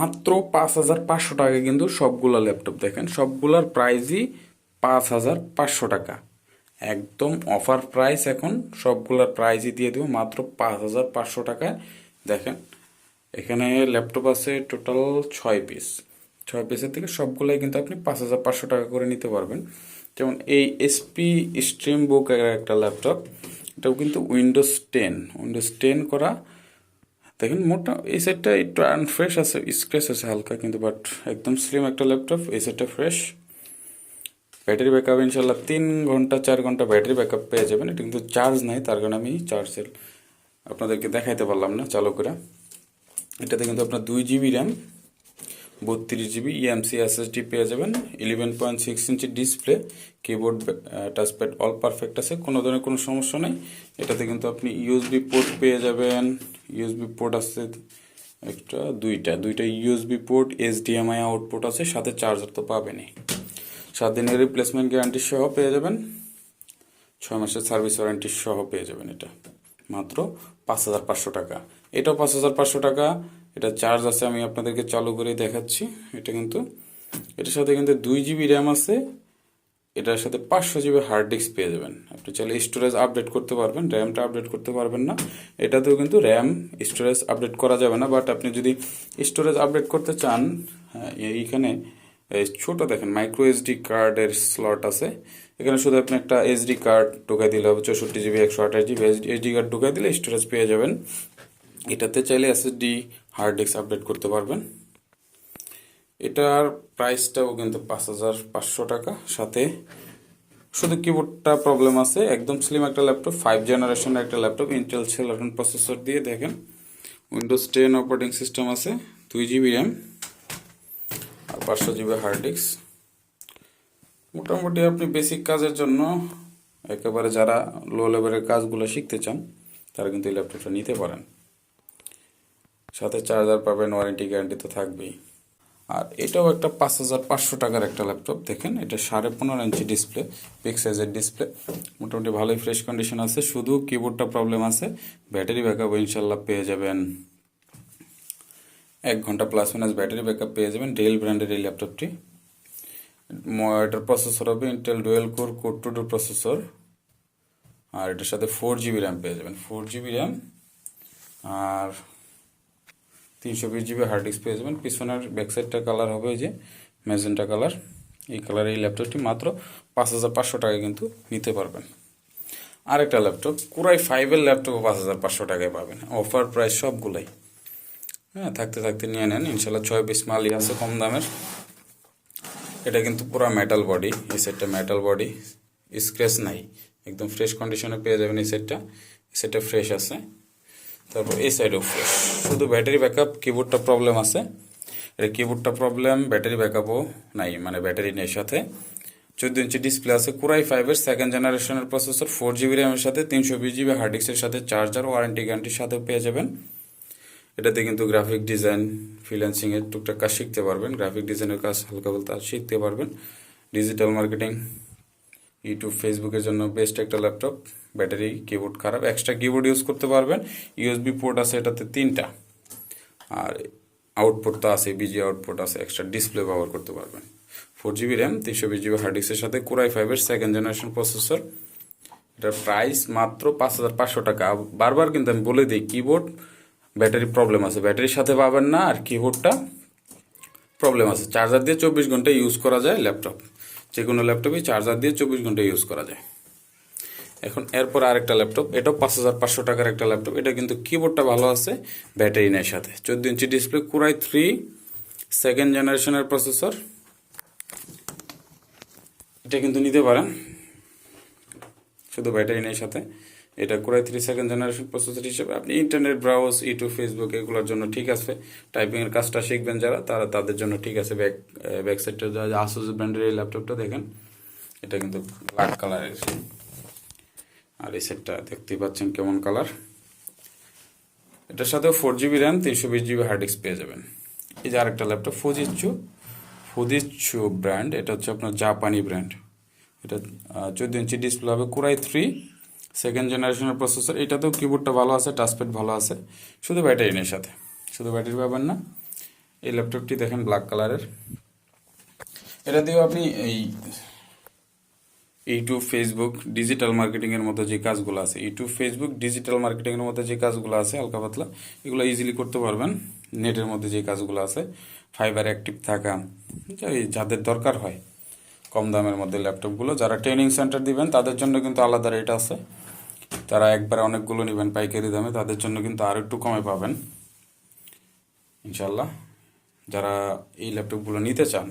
মাত্র পাঁচ হাজার পাঁচশো টাকা কিন্তু সবগুলা ল্যাপটপ দেখেন, সবগুলার প্রাইসই পাঁচ হাজার পাঁচশো টাকা। একদম অফার প্রাইস এখন, সবগুলার প্রাইসই দিয়ে দেবো মাত্র পাঁচ হাজার পাঁচশো টাকায় দেখেন, এখানে ল্যাপটপ আছে টোটাল ছয় পিস ছয় পিসের থেকে সবগুলাই কিন্তু আপনি পাঁচ হাজার পাঁচশো টাকা করে নিতে পারবেন। যেমন এই এসপি স্ট্রিম বুক একটা ল্যাপটপ, এটাও কিন্তু উইন্ডোজ টেন উইন্ডোজ টেন করা দেখেন, মোটা এই সেটটা একটু আনফ্রেশ আছে স্ক্রেচ আছে হালকা কিন্তু বাট একদম স্লিম একটা ল্যাপটপ এই সেটটা ফ্রেশ ব্যাটারি ব্যাকআপ ইনশাল্লাহ তিন ঘণ্টা, চার ঘণ্টা ব্যাটারি ব্যাকআপ পেয়ে যাবেন। এটা কিন্তু চার্জ নাই, তার কারণে আমি চার্জের আপনাদেরকে দেখাইতে পারলাম না, চালু করে। এটাতে কিন্তু আপনার দুই জিবি র্যাম বত্রিশ জিবি ইএমসি এসএসডি পেয়ে যাবেন eleven point six inch display keyboard touchpad all perfect আছে, কোনো ধরনের কোনো সমস্যা নেই। এটাতে কিন্তু আপনি ইউএসবি পোর্ট পেয়ে যাবেন ইউএসবি পোর্ট আছে একটা, দুইটা দুইটা ইউএসবি পোর্ট এইচডিএমআই আউটপুট আছে, সাথে চার্জার তো পাবেনই। সাত দিনের রিপ্লেসমেন্ট গ্যারান্টি সহ পেয়ে যাবেন, ছয় মাসের সার্ভিস ওয়ারেন্টি সহ পেয়ে যাবেন এটা। মাত্র পাঁচ হাজার পাঁচশো টাকা। এটাও পাঁচ হাজার পাঁচশো টাকা এটা চার্জ আছে আমি আপনাদেরকে চালু করে দেখাচ্ছি। এটা কিন্তু এটার সাথে কিন্তু দুই জিবি র্যাম আছে এটার সাথে পাঁচশো জিবি হার্ড ডিস্ক পেয়ে যাবেন। আপনি চাইলে স্টোরেজ আপডেট করতে পারবেন র্যামটা আপডেট করতে পারবেন না। এটাতেও কিন্তু র্যাম স্টোরেজ আপডেট করা যাবে না বাট আপনি যদি স্টোরেজ আপডেট করতে চান হ্যাঁ, এইখানে এই ছোট দেখেন মাইক্রো এসডি কার্ডের স্লট আছে। এখানে শুধু আপনি একটা এসডি কার্ড ঢুকাই দিলে হবে চৌষট্টি জিবি একশো আঠাশ জিবি এসডি কার্ড ঢুকাই দিলে স্টোরেজ পেয়ে যাবেন। এটাতে চাইলে এসএসডি হার্ড ডিস্ক আপডেট করতে পারবেন। এটার প্রাইসটাও কিন্তু পাঁচ হাজার পাঁচশো টাকা। সাথে শুধু কিবোর্ডটা প্রবলেম আছে। একদম স্লিম একটা ল্যাপটপ ফাইভ জেনারেশনের একটা ল্যাপটপ ইন্টেল সেলারন প্রসেসর দিয়ে দেখেন। উইন্ডোজ টেন অপারেটিং সিস্টেম আছে, দুই জিবি র্যাম আর পাঁচশো জিবি হার্ড ডিস্ক মোটামুটি আপনি বেসিক কাজের জন্য একেবারে যারা লো লেভেলের কাজগুলো শিখতে চান, তারা কিন্তু এই ল্যাপটপটা নিতে পারেন। সাথে চার্জার পাবেন ওয়ারেন্টি গ্যারান্টি তো থাকবেই। আর এটাও একটা পাঁচ হাজার পাঁচশো টাকার একটা ল্যাপটপ দেখেন, এটা সাড়ে পনেরো ইঞ্চি ডিসপ্লে বিগ সাইজের ডিসপ্লে মোটামুটি ভালোই ফ্রেশ কন্ডিশন আছে, শুধু কিবোর্ডটা প্রবলেম আছে ব্যাটারি ব্যাকআপ ইনশাল্লাহ পেয়ে যাবেন। এক ঘণ্টা প্লাস মাইনাস ব্যাটারি ব্যাকআপ পেয়ে যাবেন ডেল ব্র্যান্ডের এই ল্যাপটপটি এটার প্রসেসর হবে Intel dual core core two two processor আর এটার সাথে ফোর জিবি র্যাম পেয়ে যাবেন ফোর জিবি র্যাম আর তিনশো বিশ জিবি হার্ড ডিস্ক পেয়ে যাবেন। পিছনের ব্যাকসাইডটা কালার হবে যে ম্যাজেন্টা কালার এই কালারের এই ল্যাপটপটি মাত্র পাঁচ হাজার পাঁচশো টাকায় কিন্তু নিতে পারবেন। আরেকটা ল্যাপটপ কুরাই ফাইভের ল্যাপটপও পাঁচ হাজার পাঁচশো টাকায় পাবেন। অফার প্রাইস সবগুলাই। হ্যাঁ থাকতে থাকতে নিয়ে নেন। ইনশাল্লাহ ছয় পিস মালই আছে কম দামের। এটা কিন্তু পুরো মেটাল বডি এই সেটটা মেটাল বডি স্ক্র্যাচ নাই। একদম ফ্রেশ কন্ডিশনে পেয়ে যাবেন এই সেটটা এই সেটটা ফ্রেশ আছে। তারপর এই সাইডেও ফ্রেশ শুধু ব্যাটারি ব্যাকআপ কিবোর্ডটা প্রবলেম আছে। এটা কিবোর্ডটা প্রবলেম ব্যাটারি ব্যাকআপও নাই মানে ব্যাটারি নেই সাথে। চোদ্দ ইঞ্চি ডিসপ্লে আছে কুরাই ফাইভের সেকেন্ড জেনারেশনের প্রসেসর ফোর জিবি র্যামের সাথে, তিনশো বিশ জিবি হার্ড ডিস্কের সাথে চার্জার ওয়ারেন্টি গ্যারান্টির সাথেও পেয়ে যাবেন। এটাতে কিন্তু গ্রাফিক ডিজাইন ফ্রিল্যান্সিং এর টুকটাক কাজ শিখতে পারবেন। গ্রাফিক ডিজাইনের কাজ হালকা বলতে শিখতে পারবেন। ডিজিটাল মার্কেটিং ইউটিউব ফেসবুকের জন্য বেস্ট একটা ল্যাপটপ ব্যাটারি কিবোর্ড খারাপ এক্সট্রা কিবোর্ড ইউজ করতে পারবেন। ইউএসবি পোর্ট আছে এটাতে তিনটা। আর আউটপুট তো আছে বিজি আউটপুট আছে এক্সট্রা ডিসপ্লে ব্যবহার করতে পারবেন। ফোর জিবি র্যাম তিনশো বিশ জিবি হার্ড ডিস্কের সাথে কুরাই ফাইভের সেকেন্ড জেনারেশন প্রসেসর এটার প্রাইস মাত্র পাঁচ হাজার পাঁচশো টাকা। বারবার কিন্তু আমি বলে দিই কিবোর্ড ব্যাটারি প্রবলেম আছে। ব্যাটারির সাথে পাবেন না, আর কিবোর্ডটা প্রবলেম আছে। চার্জার দিয়ে চব্বিশ ঘণ্টা ইউজ করা যায় ল্যাপটপ যে কোনো ল্যাপটপই চার্জার দিয়ে চব্বিশ ঘণ্টা ইউজ করা যায়। এখন এরপর আরেকটা ল্যাপটপ, এটাও পাঁচ হাজার পাঁচশো টাকার একটা ল্যাপটপ, এটা কিন্তু কিবোর্ডটা ভালো আছে ব্যাটারি নেয় সাথে। চোদ্দ inch display core i three second জেনারেশনের প্রসেসর এটা কিন্তু নিতে পারেন, শুধু ব্যাটারি নেই সাথে। এটা core i three second generation processor হিসেবে আপনি ইন্টারনেট ব্রাউজ ইউটিউব ফেসবুক এগুলোর জন্য ঠিক আছে। টাইপিংয়ের কাজটা শিখবেন যারা, তারা তাদের জন্য ঠিক আছে। ব্যাক ব্যাক সাইডটা আসুস ব্র্যান্ডের এই ল্যাপটপটা দেখেন, এটা কিন্তু ব্ল্যাক কালারের আর এই সেটটা দেখতেই পাচ্ছেন কেমন কালার এটার সাথেও ফোর জিবি র্যাম তিনশো বিশ জিবি হার্ড ডিস্ক পেয়ে যাবেন। এই যে আরেকটা ল্যাপটপ ফুজিচ্ছু ফুজিচ্ছু ব্র্যান্ড এটা হচ্ছে আপনার জাপানি ব্র্যান্ড এটা চোদ্দ ইঞ্চি ডিসপ্লে হবে কুরাই থ্রি সেকেন্ড জেনারেশনের প্রসেসর এটাতেও কিবোর্ডটা ভালো আছে টাচপ্যাড ভালো আছে। শুধু ব্যাটারি নেই সাথে। শুধু ব্যাটারি পাবেন না। এই ল্যাপটপটি দেখেন ব্ল্যাক কালারের এটা দিয়েও আপনি এই ইউটিউব ফেসবুক ডিজিটাল মার্কেটিং এর মতো যে কাজগুলো আছে, ইউটিউব ফেসবুক ডিজিটাল মার্কেটিং এর মধ্যে যে কাজগুলো আছে, হালকা পাতলা, এগুলো ইজিলি করতে পারবেন। নেটের মধ্যে যে কাজগুলো আছে ফাইবার অ্যাক্টিভ থাকা যাদের দরকার হয়, কম দামের মধ্যে ল্যাপটপগুলো যারা ট্রেনিং সেন্টার দিবেন, তাদের জন্য কিন্তু আলাদা রেট আছে। তারা একবারে অনেকগুলো নেবেন পাইকারি দামে, তাদের জন্য কিন্তু আর একটু কমে পাবেন। ইনশাল্লাহ যারা এই ল্যাপটপগুলো নিতে চান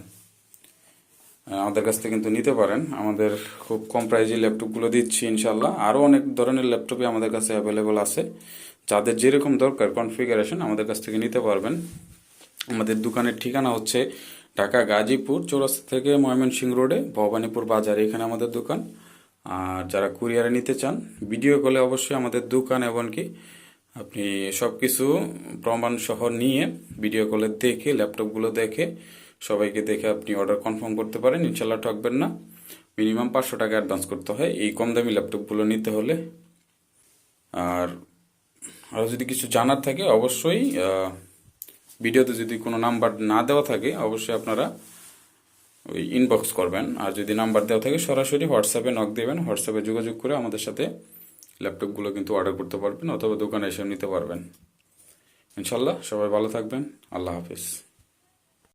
আমাদের কাছ থেকে কিন্তু নিতে পারেন। আমাদের খুব কম প্রাইজে ল্যাপটপগুলো দিচ্ছি ইনশাল্লাহ আরও অনেক ধরনের ল্যাপটপই আমাদের কাছে অ্যাভেলেবল আছে। যাদের যেরকম দরকার কনফিগারেশন আমাদের কাছ থেকে নিতে পারবেন। আমাদের দোকানের ঠিকানা হচ্ছে ঢাকা গাজীপুর চৌরাস্তা থেকে ময়মনসিংহ রোডে, ভবানীপুর বাজারে এখানে আমাদের দোকান। আর যারা কুরিয়ারে নিতে চান ভিডিও কলে অবশ্যই আমাদের দোকান এমনকি আপনি সব কিছু প্রমাণ সহ নিয়ে ভিডিও কলে দেখে, ল্যাপটপগুলো দেখে সবাইকে দেখে আপনি অর্ডার কনফার্ম করতে পারেন। ইনশাল্লাহ ঠকবেন না। মিনিমাম পাঁচশো টাকা অ্যাডভান্স করতে হয়। এই কম দামি ল্যাপটপগুলো নিতে হলে। আর আরও যদি কিছু জানার থাকে, অবশ্যই ভিডিওতে যদি কোনো নাম্বার না দেওয়া থাকে, অবশ্যই আপনারা ওই ইনবক্স করবেন। আর যদি নাম্বার দেওয়া থাকে, সরাসরি হোয়াটসঅ্যাপে নক দেবেন। হোয়াটসঅ্যাপে যোগাযোগ করে আমাদের সাথে ল্যাপটপগুলো কিন্তু অর্ডার করতে পারবেন অথবা দোকানে এসে নিতে পারবেন। ইনশাল্লাহ সবাই ভালো থাকবেন। আল্লাহ হাফিজ।